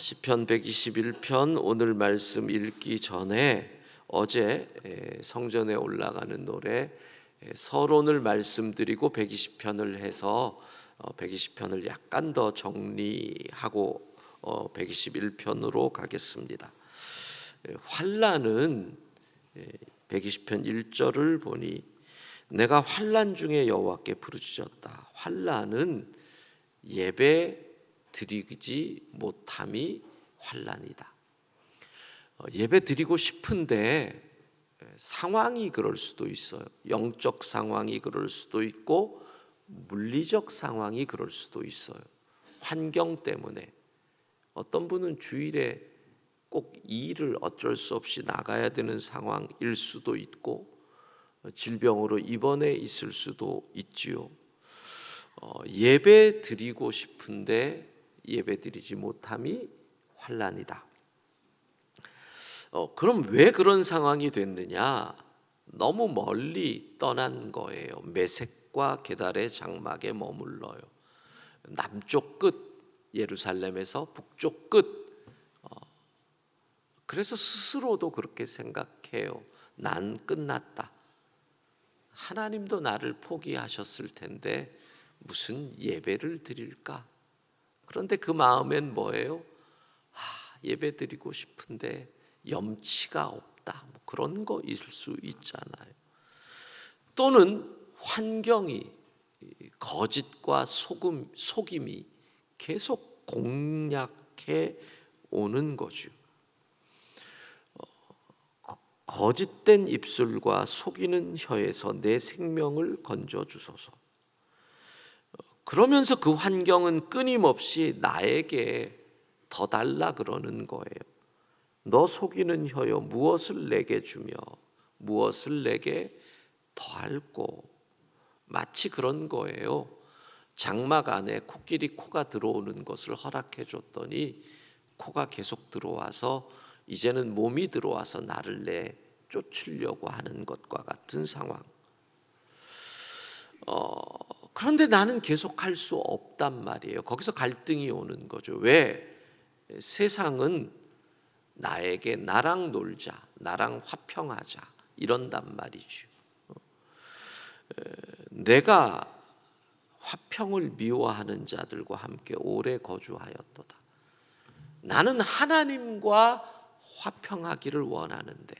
시편 121편 오늘 말씀 읽기 전에 어제 에, 성전에 올라가는 노래 에, 서론을 말씀드리고 120편을 해서 어, 120편을 약간 더 정리하고 어, 121편으로 가겠습니다. 에, 환란은 에, 120편 1절을 보니 내가 환란 중에 여호와께 부르짖었다. 환란은 예배 드리지 못함이 환란이다. 어, 예배 드리고 싶은데 상황이 그럴 수도 있어요. 영적 상황이 그럴 수도 있고 물리적 상황이 그럴 수도 있어요. 환경 때문에 어떤 분은 주일에 꼭 일을 어쩔 수 없이 나가야 되는 상황일 수도 있고 어, 질병으로 입원해 있을 수도 있지요. 어, 예배 드리고 싶은데 예배 드리지 못함이 환란이다. 어, 그럼 왜 그런 상황이 됐느냐? 너무 멀리 떠난 거예요. 메색과 게달의 장막에 머물러요. 남쪽 끝 예루살렘에서 북쪽 끝. 어, 그래서 스스로도 그렇게 생각해요. 난 끝났다. 하나님도 나를 포기하셨을 텐데 무슨 예배를 드릴까? 그런데 그 마음엔 뭐예요? 아, 예배 드리고 싶은데 염치가 없다. 뭐 그런 거 있을 수 있잖아요. 또는 환경이 거짓과 속음, 속임이 계속 공략해 오는 거죠. 어, 거짓된 입술과 속이는 혀에서 내 생명을 건져 주소서. 그러면서 그 환경은 끊임없이 나에게 더 달라 그러는 거예요. 너 속이는 혀여 무엇을 내게 주며 무엇을 내게 더할고 마치 그런 거예요. 장막 안에 코끼리 코가 들어오는 것을 허락해 줬더니 코가 계속 들어와서 이제는 몸이 들어와서 나를 내 쫓으려고 하는 것과 같은 상황. 어, 그런데 나는 계속 할 수 없단 말이에요. 거기서 갈등이 오는 거죠. 왜? 세상은 나에게 나랑 놀자, 나랑 화평하자 이런단 말이죠. 어, 내가 화평을 미워하는 자들과 함께 오래 거주하였도다. 나는 하나님과 화평하기를 원하는데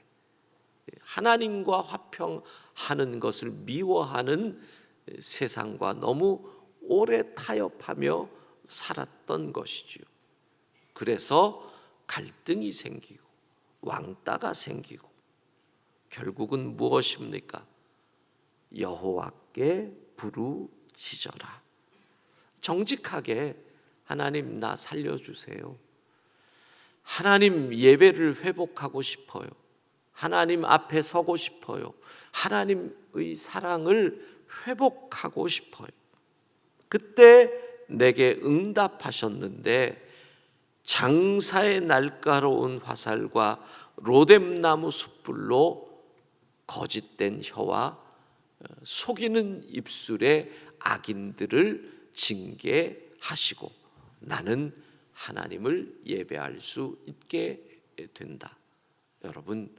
하나님과 화평하는 것을 미워하는 세상과 너무 오래 타협하며 살았던 것이지요. 그래서 갈등이 생기고 왕따가 생기고 결국은 무엇입니까? 여호와께 부르짖어라. 정직하게 하나님 나 살려 주세요. 하나님 예배를 회복하고 싶어요. 하나님 앞에 서고 싶어요. 하나님의 사랑을 회복하고 싶어요. 그때 내게 응답하셨는데 장사의 날카로운 화살과 로뎀나무 숯불로 거짓된 혀와 어, 속이는 입술의 악인들을 징계하시고 나는 하나님을 예배할 수 있게 된다. 여러분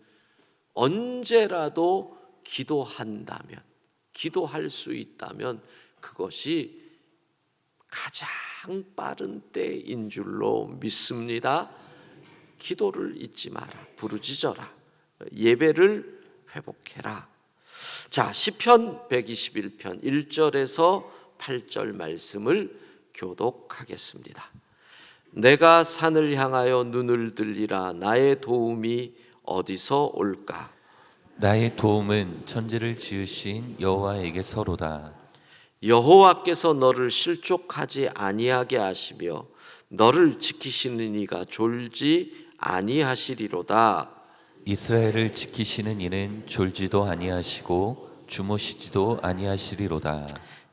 언제라도 기도한다면 기도할 수 있다면 그것이 가장 빠른 때인 줄로 믿습니다. 기도를 잊지 마라. 부르짖어라. 예배를 회복해라. 자, 시편 121편 1절에서 8절 말씀을 교독하겠습니다. 내가 산을 향하여 눈을 들리라 나의 도움이 어디서 올까? 나의 도움은 천지를 지으신 여호와에게 서로다. 여호와께서 너를 실족하지 아니하게 하시며 너를 지키시는 이가 졸지 아니하시리로다. 이스라엘을 지키시는 이는 졸지도 아니하시고 주무시지도 아니하시리로다.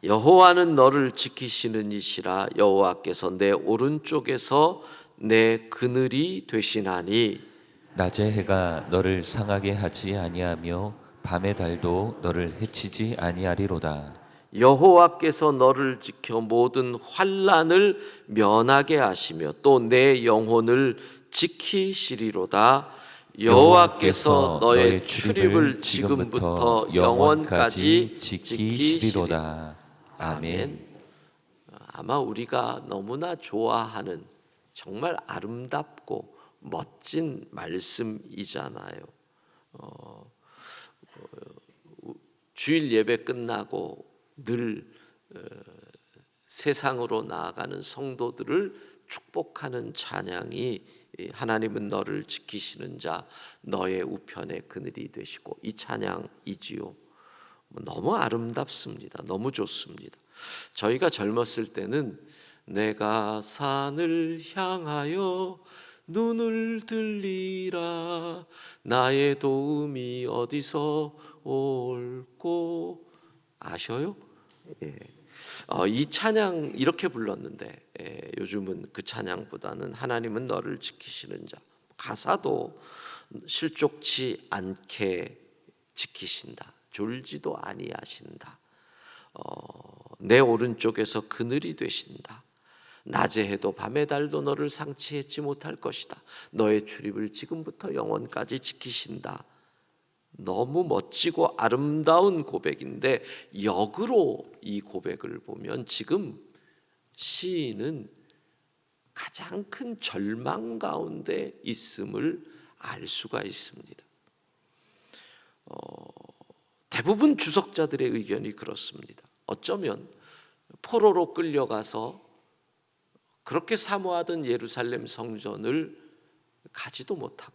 여호와는 너를 지키시는 이시라 여호와께서 내 오른쪽에서 내 그늘이 되시나니 낮의 해가 너를 상하게 하지 아니하며 밤의 달도 너를 해치지 아니하리로다. 여호와께서 너를 지켜 모든 환난을 면하게 하시며 또 내 영혼을 지키시리로다. 여호와께서 너의 출입을 지금부터 영원까지 지키시리로다. 아멘. 아마 우리가 너무나 좋아하는 정말 아름답고 멋진 말씀이잖아요. 어, 어, 주일 예배 끝나고 늘 어, 세상으로 나아가는 성도들을 축복하는 찬양이 이 하나님은 너를 지키시는 자 너의 우편의 그늘이 되시고 이 찬양이지요. 뭐 너무 아름답습니다. 너무 좋습니다. 저희가 젊었을 때는 내가 산을 향하여 눈을 들리라. 나의 도움이 어디서 올고 아셔요? 예. 어, 이 찬양 이렇게 불렀는데 예, 요즘은 그 찬양보다는 하나님은 너를 지키시는 자. 가사도 실족치 않게 지키신다. 졸지도 아니하신다. 어, 내 오른쪽에서 그늘이 되신다 낮에 해도 밤에 달도 너를 상치하지 못할 것이다 너의 출입을 지금부터 영원까지 지키신다 너무 멋지고 아름다운 고백인데 역으로 이 고백을 보면 지금 시인은 가장 큰 절망 가운데 있음을 알 수가 있습니다. 어, 대부분 주석자들의 의견이 그렇습니다. 어쩌면 포로로 끌려가서 그렇게 사모하던 예루살렘 성전을 가지도 못하고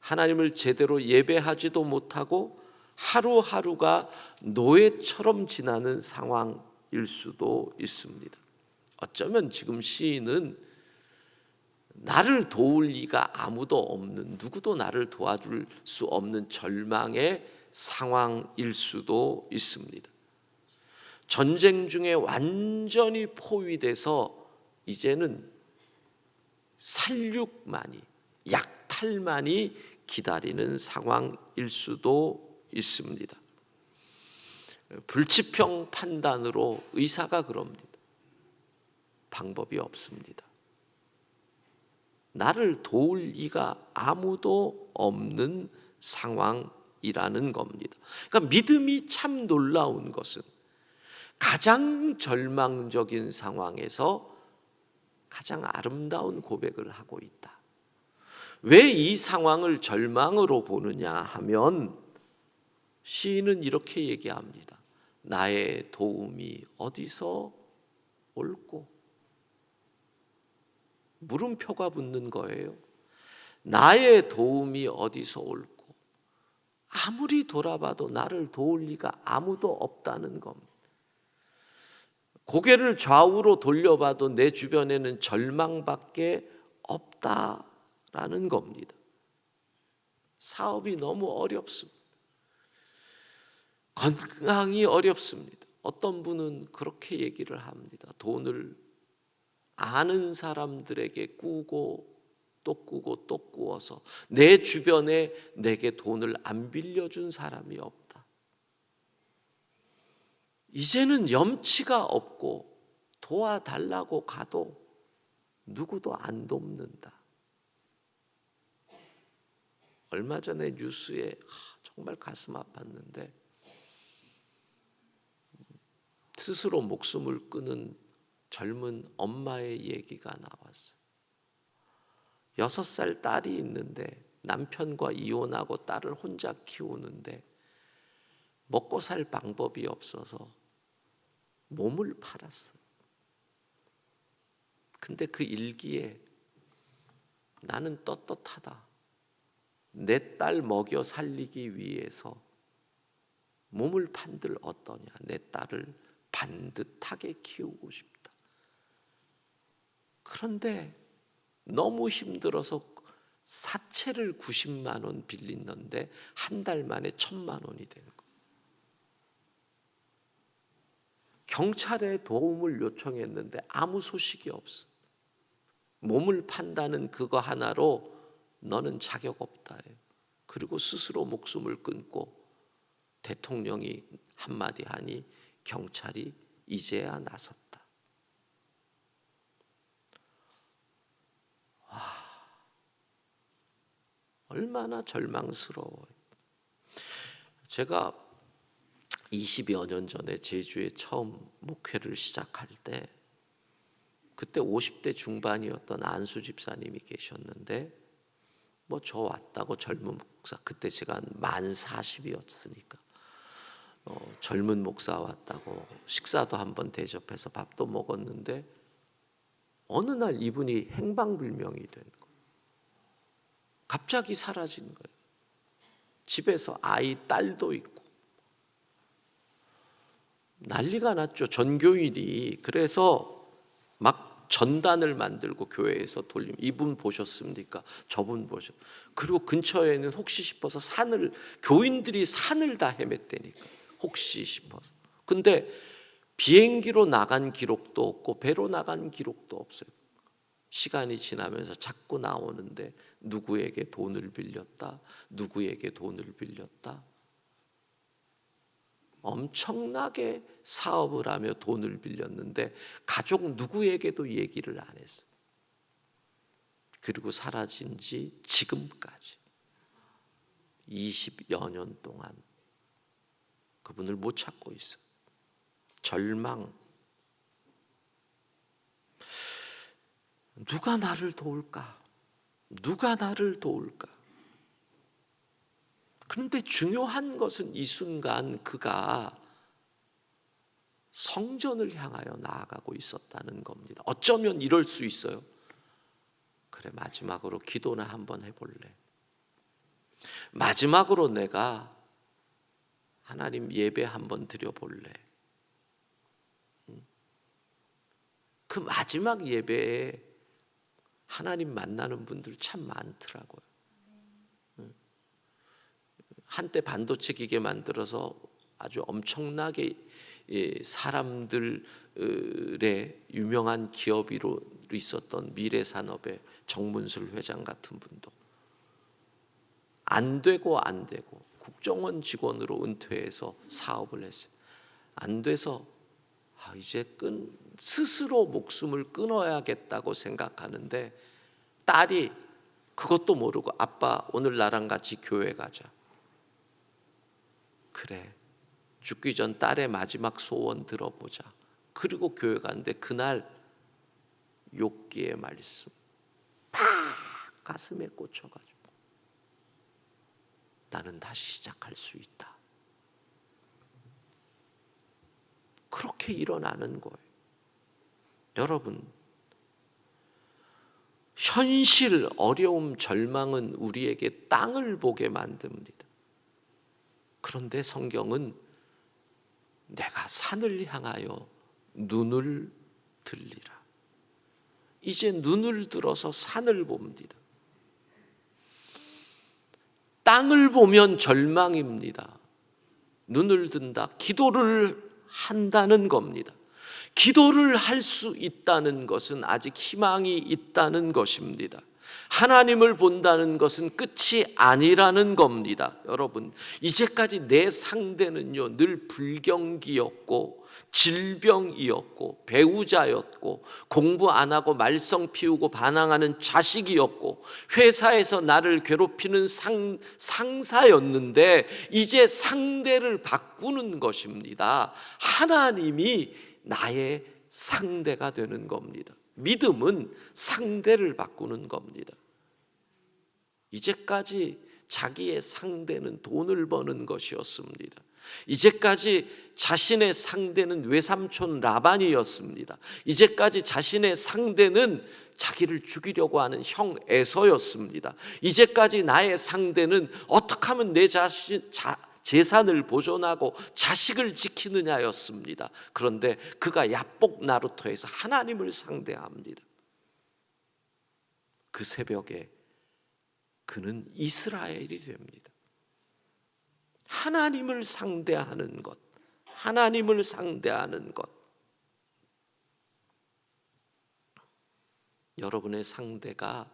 하나님을 제대로 예배하지도 못하고 하루하루가 노예처럼 지나는 상황일 수도 있습니다. 어쩌면 지금 시인은 나를 도울 리가 아무도 없는 누구도 나를 도와줄 수 없는 절망의 상황일 수도 있습니다. 전쟁 중에 완전히 포위돼서 이제는 살육만이 약탈만이 기다리는 상황일 수도 있습니다. 불치평 판단으로 의사가 그럽니다. 방법이 없습니다. 나를 도울 이가 아무도 없는 상황이라는 겁니다. 그러니까 믿음이 참 놀라운 것은 가장 절망적인 상황에서 가장 아름다운 고백을 하고 있다. 왜 이 상황을 절망으로 보느냐 하면 시인은 이렇게 얘기합니다. 나의 도움이 어디서 올고 물음표가 붙는 거예요. 나의 도움이 어디서 올고 아무리 돌아봐도 나를 도울 리가 아무도 없다는 겁니다. 고개를 좌우로 돌려봐도 내 주변에는 절망밖에 없다라는 겁니다. 사업이 너무 어렵습니다. 건강이 어렵습니다. 어떤 분은 그렇게 얘기를 합니다. 돈을 아는 사람들에게 꾸고 또 꾸고 또 꾸어서 내 주변에 내게 돈을 안 빌려준 사람이 없다. 이제는 염치가 없고 도와달라고 가도 누구도 안 돕는다. 얼마 전에 뉴스에 정말 가슴 아팠는데 스스로 목숨을 끊은 젊은 엄마의 얘기가 나왔어요. 여섯 살 딸이 있는데 남편과 이혼하고 딸을 혼자 키우는데 먹고 살 방법이 없어서 몸을 팔았어요. 근데 그 일기에 나는 떳떳하다. 내 딸 먹여 살리기 위해서 몸을 판들 어떠냐. 내 딸을 반듯하게 키우고 싶다. 그런데 너무 힘들어서 사채를 90만 원 빌리는데 한 달 만에 천만 원이 되는 거예요. 경찰에 도움을 요청했는데 아무 소식이 없어. 몸을 판다는 그거 하나로 너는 자격 없다. 그리고 스스로 목숨을 끊고 대통령이 한마디 하니 경찰이 이제야 나섰다. 얼마나 절망스러워요. 제가 20여 년 전에 제주에 처음 목회를 시작할 때 그때 50대 중반이었던 안수 집사님이 계셨는데 뭐 저 왔다고 젊은 목사 그때 제가 만 40이었으니까 어, 젊은 목사 왔다고 식사도 한번 대접해서 밥도 먹었는데 어느 날 이분이 행방불명이 된 거예요. 갑자기 사라진 거예요. 집에서 아이 딸도 있고 난리가 났죠. 전교인이 그래서 막 전단을 만들고 교회에서 돌림. 이분 보셨습니까? 저분 보셨. 그리고 근처에는 혹시 싶어서 산을 교인들이 산을 다 헤맸다니까. 혹시 싶어서. 근데 비행기로 나간 기록도 없고 배로 나간 기록도 없어요. 시간이 지나면서 자꾸 나오는데 누구에게 돈을 빌렸다. 누구에게 돈을 빌렸다. 엄청나게 사업을 하며 돈을 빌렸는데 가족 누구에게도 얘기를 안 했어요. 그리고 사라진 지 지금까지 20여 년 동안 그분을 못 찾고 있어요. 절망. 누가 나를 도울까? 누가 나를 도울까? 그런데 중요한 것은 이 순간 그가 성전을 향하여 나아가고 있었다는 겁니다. 어쩌면 이럴 수 있어요. 그래, 마지막으로 기도나 한번 해볼래. 마지막으로 내가 하나님 예배 한번 드려볼래. 음? 그 마지막 예배에 하나님 만나는 분들 참 많더라고요. 한때 반도체 기계 만들어서 아주 엄청나게 사람들의 유명한 기업으로 있었던 미래산업의 정문술 회장 같은 분도 안 되고 안 되고 국정원 직원으로 은퇴해서 사업을 했어요. 안 돼서 아, 이제 끈 스스로 목숨을 끊어야겠다고 생각하는데 딸이 그것도 모르고 아빠 오늘 나랑 같이 교회 가자. 그래. 죽기 전 딸의 마지막 소원 들어보자. 그리고 교회 가는데 그날 욕기의 말씀 팍 가슴에 꽂혀가지고 나는 다시 시작할 수 있다. 그렇게 일어나는 거예요. 여러분, 현실, 어려움, 절망은 우리에게 땅을 보게 만듭니다. 그런데 성경은 내가 산을 향하여 눈을 들리라. 이제 눈을 들어서 산을 봅니다. 땅을 보면 절망입니다. 눈을 든다. 기도를 한다는 겁니다. 기도를 할 수 있다는 것은 아직 희망이 있다는 것입니다. 하나님을 본다는 것은 끝이 아니라는 겁니다. 여러분, 이제까지 내 상대는요, 늘 불경기였고, 질병이었고, 배우자였고, 공부 안 하고 말썽 피우고 반항하는 자식이었고, 회사에서 나를 괴롭히는 상, 상사였는데, 이제 상대를 바꾸는 것입니다. 하나님이 나의 상대가 되는 겁니다. 믿음은 상대를 바꾸는 겁니다. 이제까지 자기의 상대는 돈을 버는 것이었습니다. 이제까지 자신의 상대는 외삼촌 라반이었습니다. 이제까지 자신의 상대는 자기를 죽이려고 하는 형 에서였습니다. 이제까지 나의 상대는 어떻게 하면 내 자신 자, 재산을 보존하고 자식을 지키느냐였습니다. 그런데 그가 야복 나루토에서 하나님을 상대합니다. 그 새벽에 그는 이스라엘이 됩니다. 하나님을 상대하는 것, 하나님을 상대하는 것. 여러분의 상대가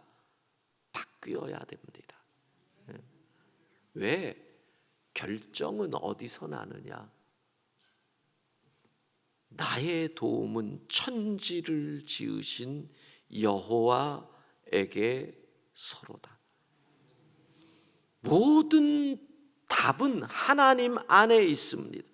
바뀌어야 됩니다. 왜? 결정은 어디서 나느냐? 나의 도움은 천지를 지으신 여호와에게 서로다. 모든 답은 하나님 안에 있습니다.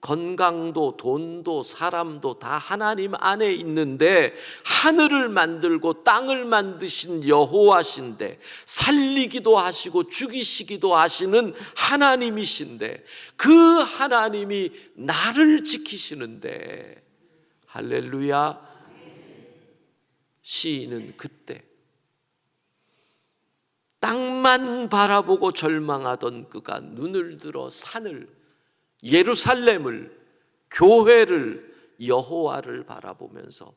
건강도 돈도 사람도 다 하나님 안에 있는데 하늘을 만들고 땅을 만드신 여호와신데 살리기도 하시고 죽이시기도 하시는 하나님이신데 그 하나님이 나를 지키시는데 할렐루야. 시인은 그때 땅만 바라보고 절망하던 그가 눈을 들어 산을 예루살렘을 교회를 여호와를 바라보면서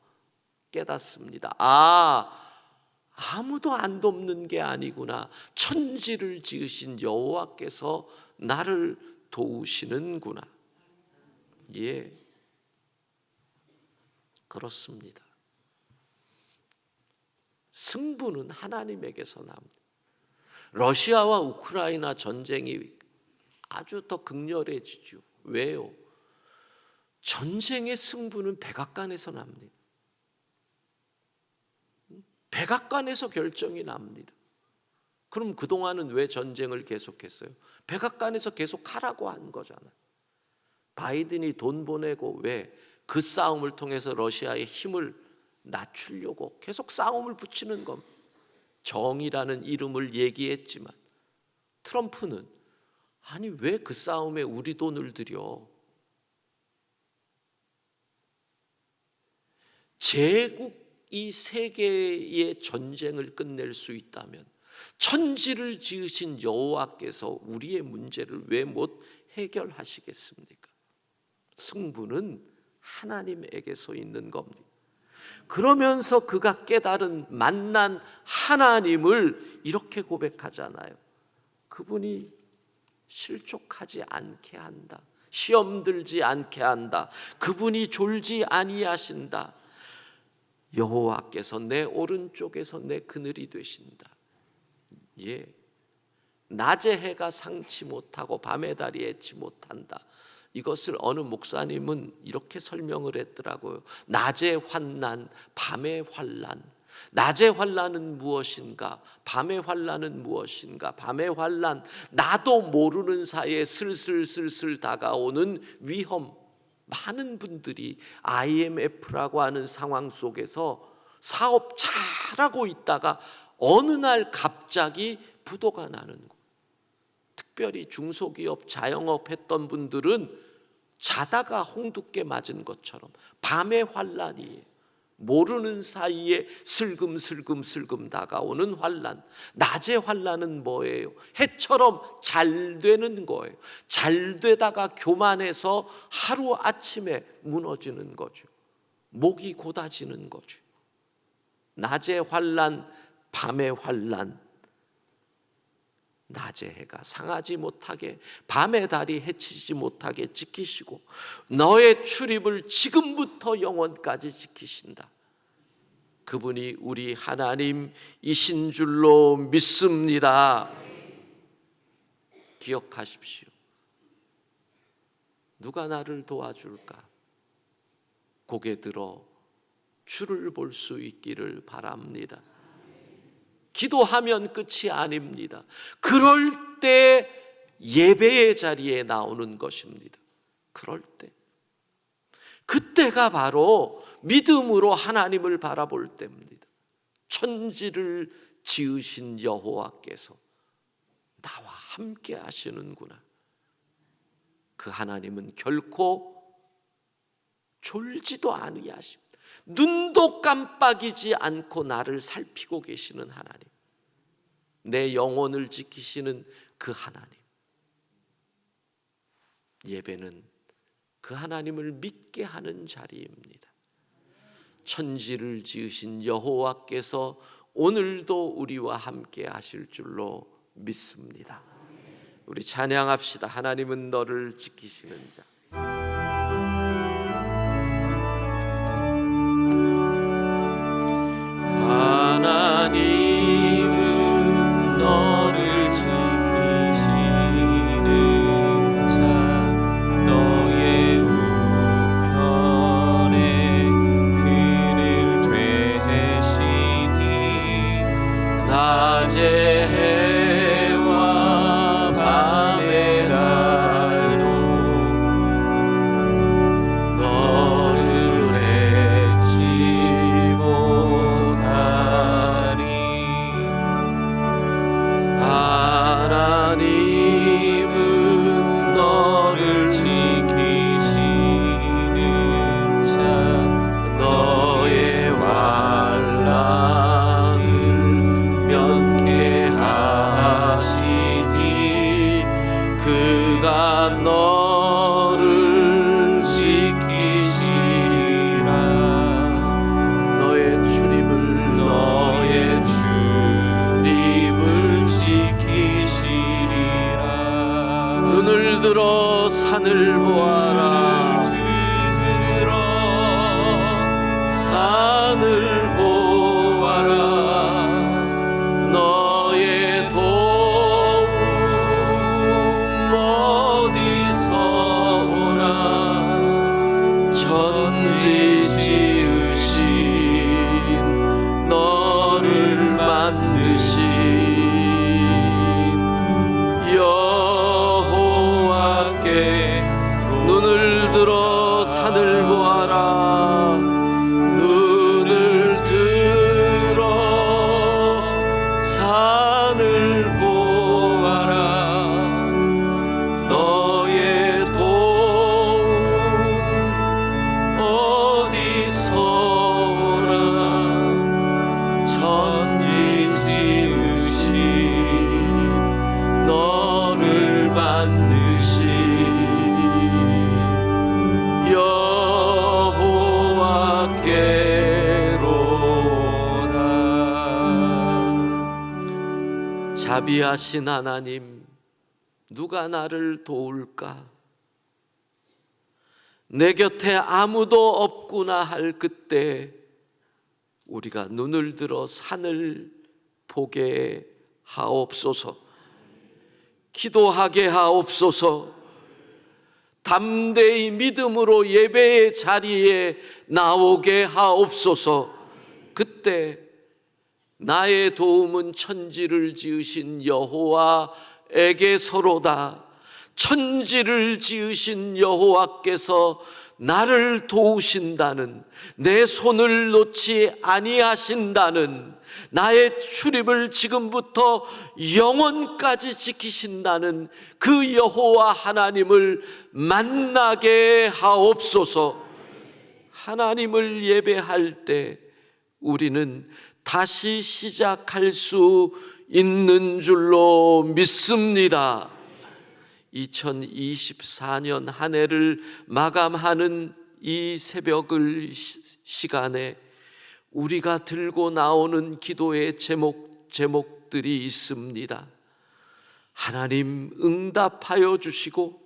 깨닫습니다. 아, 아무도 안 돕는 게 아니구나. 천지를 지으신 여호와께서 나를 도우시는구나. 예. 그렇습니다. 승부는 하나님에게서 납니다. 러시아와 우크라이나 전쟁이 아주 더 극렬해지죠. 왜요? 전쟁의 승부는 백악관에서 납니다. 백악관에서 결정이 납니다. 그럼 그동안은 왜 전쟁을 계속했어요? 백악관에서 계속 하라고 한 거잖아요. 바이든이 돈 보내고 왜 그 싸움을 통해서 러시아의 힘을 낮추려고 계속 싸움을 붙이는 겁니다. 정이라는 이름을 얘기했지만 트럼프는 아니 왜 그 싸움에 우리 돈을 들여? 제국이 세계의 전쟁을 끝낼 수 있다면 천지를 지으신 여호와께서 우리의 문제를 왜 못 해결하시겠습니까? 승부는 하나님에게서 있는 겁니다. 그러면서 그가 깨달은 만난 하나님을 이렇게 고백하잖아요. 그분이 실족하지 않게 한다. 시험 들지 않게 한다. 그분이 졸지 아니하신다. 여호와께서 내 오른쪽에서 내 그늘이 되신다. 예. 낮에 해가 상치 못하고 밤에 달이 애치 못한다. 이것을 어느 목사님은 이렇게 설명을 했더라고요. 낮의 환난, 밤의 환란. 낮의 환란은 무엇인가? 밤의 환란은 무엇인가? 밤의 환란, 나도 모르는 사이에 슬슬슬슬 다가오는 위험. 많은 분들이 IMF라고 하는 상황 속에서 사업 잘하고 있다가 어느 날 갑자기 부도가 나는 거. 특별히 중소기업 자영업 했던 분들은 자다가 홍두깨 맞은 것처럼 밤의 환란이 모르는 사이에 슬금슬금 슬금 다가오는 환란. 낮의 환란은 뭐예요? 해처럼 잘 되는 거예요. 잘 되다가 교만해서 하루 아침에 무너지는 거죠. 목이 고다지는 거죠. 낮의 환란, 밤의 환란. 낮의 해가 상하지 못하게 밤의 달이 해치지 못하게 지키시고 너의 출입을 지금부터 영원까지 지키신다. 그분이 우리 하나님이신 줄로 믿습니다. 기억하십시오. 누가 나를 도와줄까? 고개 들어 주를 볼 수 있기를 바랍니다. 기도하면 끝이 아닙니다. 그럴 때 예배의 자리에 나오는 것입니다. 그럴 때. 그때가 바로 믿음으로 하나님을 바라볼 때입니다. 천지를 지으신 여호와께서 나와 함께 하시는구나. 그 하나님은 결코 졸지도 아니하십니다. 눈도 깜빡이지 않고 나를 살피고 계시는 하나님. 내 영혼을 지키시는 그 하나님. 예배는 그 하나님을 믿게 하는 자리입니다. 천지를 지으신 여호와께서 오늘도 우리와 함께 하실 줄로 믿습니다. 우리 찬양합시다. 하나님은 너를 지키시는 자. 여호와께 눈을 들어 산을 보아라 자비하신 하나님 누가 나를 도울까? 내 곁에 아무도 없구나 할 그때 우리가 눈을 들어 산을 보게 하옵소서. 기도하게 하옵소서. 담대히 믿음으로 예배의 자리에 나오게 하옵소서. 그때 나의 도움은 천지를 지으신 여호와에게서로다 천지를 지으신 여호와께서 나를 도우신다는 내 손을 놓지 아니하신다는 나의 출입을 지금부터 영원까지 지키신다는 그 여호와 하나님을 만나게 하옵소서. 하나님을 예배할 때 우리는 다시 시작할 수 있는 줄로 믿습니다. 2024년 한 해를 마감하는 이 새벽을 시- 시간에 우리가 들고 나오는 기도의 제목 제목들이 있습니다. 하나님 응답하여 주시고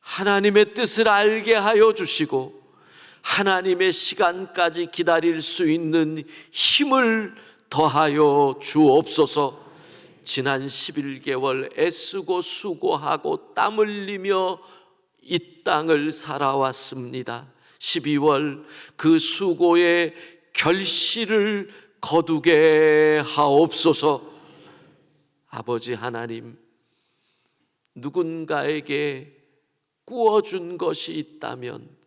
하나님의 뜻을 알게 하여 주시고 하나님의 시간까지 기다릴 수 있는 힘을 더하여 주옵소서. 지난 11개월 애쓰고 수고하고 땀 흘리며 이 땅을 살아왔습니다. 12월 그 수고의 결실을 거두게 하옵소서. 아버지 하나님, 누군가에게 꾸어준 것이 있다면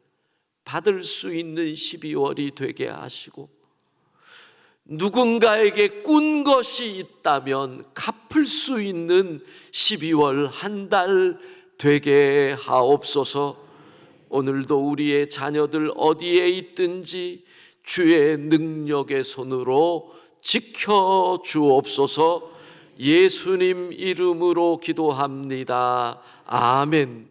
받을 수 있는 12월이 되게 하시고 누군가에게 꾼 것이 있다면 갚을 수 있는 12월 한 달 되게 하옵소서. 오늘도 우리의 자녀들 어디에 있든지 주의 능력의 손으로 지켜 주옵소서. 예수님 이름으로 기도합니다. 아멘.